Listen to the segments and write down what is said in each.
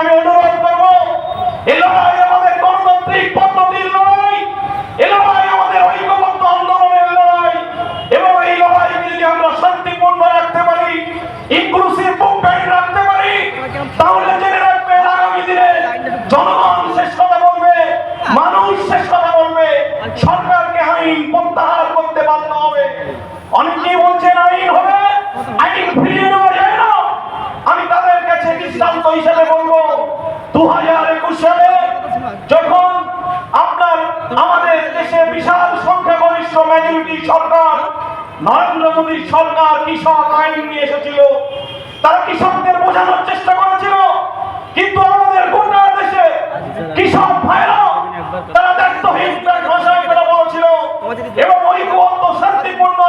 আমি অনুরোধ করব বলবে, মানুষ শেষ বলবে, সরকারকে আইন প্রত্যাহার করতে বাধ্য হবে। অনেকেই বলছেন, আইন হবে, আইন ফিরিয়ে নেওয়া যায় না আমি তাদের কাছে দৃষ্টান্ত হিসেবে বলব দু হাজার একুশ সালে যখন আপনার আমাদের দেশে বিশাল সংখ্যাগরিষ্ঠ মেজরিটি সরকার নরেন্দ্র সরকার, কৃষক আইন নিয়ে এসেছিল। তারা কৃষকদের বোঝানোর চেষ্টা করেছিল। কিন্তু আমাদের গোটা দেশে কৃষক ভাইরা তারা দায়িত্বহীন ভাষায় তারা বলেছিল এবং ঐক্যবদ্ধ শান্তিপূর্ণ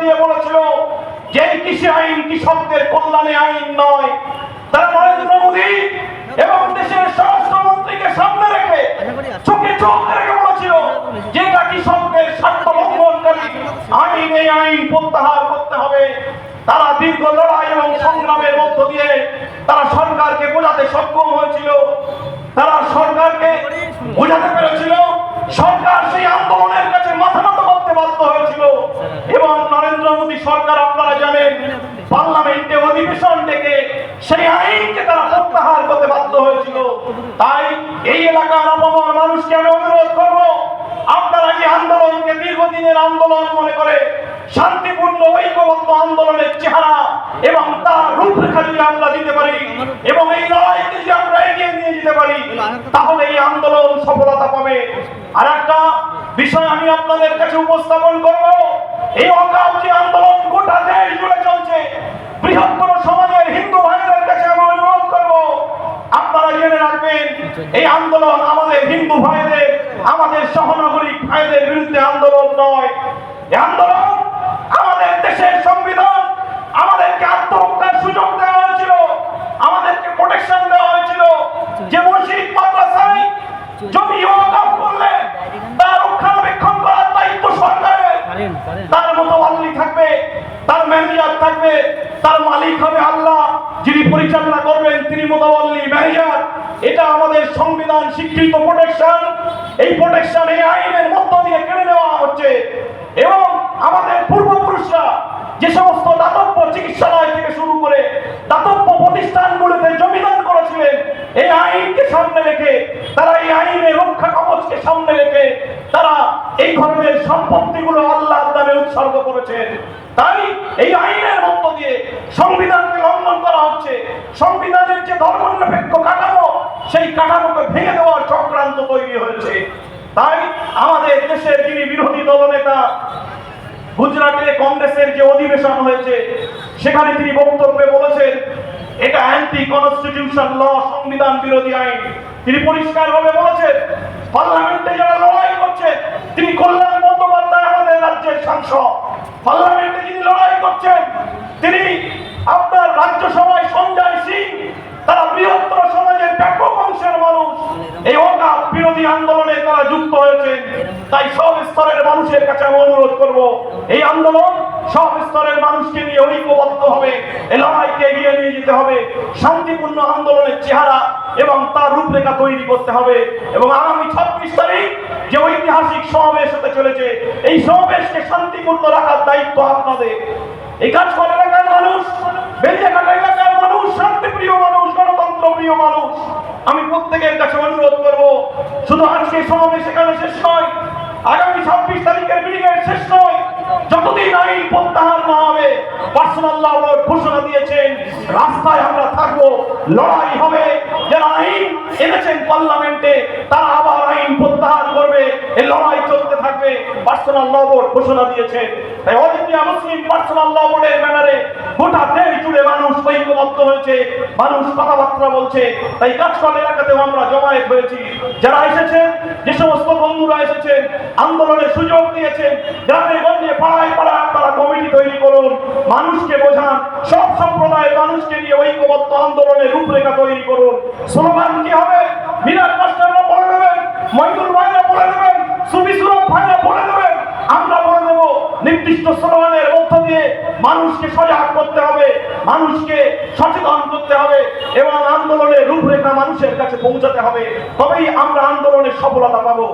দিয়ে বলেছিল যে কৃষি আইন কৃষকদের কল্যাণে আইন নয় তারা নরেন্দ্র মোদী এবং দেশের স্বরাষ্ট্রমন্ত্রীকে সামনে রেখে যে এটা কৃষকদের স্বার্থ লঙ্ঘনকারী আইন প্রত্যাহার করতে হবে। তারা দীর্ঘ লড়াই এবং সংগ্রামের মধ্য দিয়ে তারা সরকারকে বোঝাতে সক্ষম হয়েছিল। তারা সরকারকে বোঝাতে পেরেছিল সরকার সেই আন্দোলনের কাছে মাথা নত করতে বাধ্য হয়েছিল এবং নরেন্দ্র মোদী সরকার আপনারা জানেন পার্লামেন্টে অধিবেশন ডেকে সেই আইনকে তারা প্রত্যাহার করতে বাধ্য হয়েছিল। তাই এই এলাকার আপামর মানুষকে আমি অনুরোধ করব, আপনারা এই আন্দোলনকে দীর্ঘদিনের আন্দোলন মনে করে শান্তিপূর্ণ, ঐক্যবদ্ধ আন্দোলনের চেহারা এবং তার রূপরেখা যদি আমরা দিতে পারি এবং এই লড়াইকে যদি আমরা এগিয়ে নিয়ে যেতে পারি, তাহলে এই আন্দোলন সফলতা পাবে। আর একটা বিষয় আমি আপনাদের কাছে উপস্থাপন করব, এই যে আন্দোলন গোটা দেশ জুড়ে চলছে। বৃহত্তর সমাজের হিন্দু ভাইদের কাছে আমি অনুরোধ করব, আপনারা জেনে রাখবেন, এই আন্দোলন আমাদের হিন্দু ভাইদের, আমাদের সহনাগরিক ভাইদের বিরুদ্ধে আন্দোলন নয়। এই আন্দোলন আমাদের দেশের সংবিধান, আমাদেরকে তার মতো আল্লি থাকবে, তার ম্যানেজার থাকবে, তার মালিক হবে আল্লাহ, যিনি পরিচালনা করবেন তিনি মোতাবল্লি ম্যানেজার। এটা আমাদের সংবিধান স্বীকৃত প্রোটেকশন এই প্রোটেকশন এই আইনের মধ্য দিয়ে কেড়ে নেওয়া হচ্ছে। এবং আমাদের পূর্বপুরুষরা যে সমস্ত দাতব্য চিকিৎসালয় থেকে শুরু করে দাতব্য প্রতিষ্ঠানগুলোতে জমিদান করেছিলেন, এই আইনকে সামনে রেখে তারা এই আইনের রক্ষা কবচকে সামনে তারা এই ধরনের সম্পত্তিগুলো আল্লাহ নামে উৎসর্গ করেছেন তাই এই আইনের মধ্য দিয়ে সংবিধানকে লঙ্ঘন করা হচ্ছে। সংবিধানের যে ধর্মনিরপেক্ষ কাঠামো, সেই কাঠামোকে ভেঙে দেওয়ার চক্রান্ত তৈরি হয়েছে। তাই আমাদের দেশের যিনি বিরোধী দলনেতা, গুজরাটে কংগ্রেসের যে অধিবেশন হয়েছে, সেখানে তিনি বক্তব্যে বলেছেন, এটা অ্যান্টি কনস্টিটিউশন ল সংবিধান বিরোধী আইন। তিনি পরিষ্কারভাবে বলেছেন পার্লামেন্টে যারা লড়াই করছে তিনি কল্যাণ বন্দ্যোপাধ্যায় আমাদের রাজ্যের সাংসদ পার্লামেন্টে যিনি লড়াই করছেন, তিনি আপনার রাজ্যসভায় সঞ্জয় সিং, তারা বৃহত্তর সমাজের ব্যাপক অংশের মানুষ। এই অকাপ বিরোধী আন্দোলনে তারা যুক্ত হয়েছে। তাই সব স্তরের মানুষের কাছে আমি অনুরোধ করব, এই আন্দোলন সব স্তরের মানুষকে নিয়ে ঐক্যবদ্ধ হবে, এই লড়াইকে এগিয়ে নিয়ে যেতে হবে, শান্তিপূর্ণ আন্দোলনের চেহারা এবং তার রূপরেখা তৈরি করতে হবে এবং আগামী ছাব্বিশ তারিখ যে ঐতিহাসিক সমাবেশ হতে চলেছে, এই সমাবেশকে শান্তিপূর্ণ রাখার দায়িত্ব আপনাদের। এই কাজ করে এলাকার মানুষ এলাকার মানুষ, শান্তিপ্রিয় মানুষ গণতন্ত্র প্রিয় মানুষ। আমি প্রত্যেকের কাছে অনুরোধ করব, শুধু আজকে সমাবেশ এখানে শেষ নয়, আগামী ছাব্বিশ তারিখের ব্রিগেড শেষ নয়, যতদিন আইন প্রত্যাহার না হবে, পার্সোনাল ল ঘোষণা দিয়েছেন, রাস্তায় আমরা থাকব, লড়াই হবে। যারা আইন এনেছেন পার্লামেন্টে, তারা আবার আইন প্রত্যাহার করবে এই লড়াই চলতে থাকবে। পার্সোনাল ল বোর্ড ঘোষণা তাই মুসলিম পার্সোনাল ল বোর্ডের ব্যানারে গোটা দেশ জুড়ে মানুষ ঐক্যবদ্ধ হয়েছে। মানুষ কথাবার্তা বলছে। তাই আমরা জমায়েত হয়েছি। যারা এসেছেন, যে সমস্ত বন্ধুরা এসেছেন আন্দোলনে সুযোগ দিয়েছেন, গ্রামে গঞ্জে পাড়ায় পাড়ায় আপনারা কমিটি তৈরি করুন। মানুষকে বোঝান, সব সম্প্রদায়ের মানুষকে নিয়ে ঐক্যবদ্ধ আন্দোলনের রূপরেখা তৈরি করুন স্লোগান কি হবে মিনার মাস্টাররা বলে দেবেন মহিদুল ভাইরা বলে দেবেন সুবি সুরভ ভাইরা বলে দেবেন আমরা বলে দেবো নির্দিষ্ট স্লোগানের মধ্য দিয়ে মানুষকে সজাগ করতে হবে, মানুষকে সচেতন করতে হবে এবং আন্দোলন আন্দোলনের রূপরেখা মানুষের কাছে পৌঁছাতে হবে। তবেই আমরা আন্দোলনের সফলতা পাবো।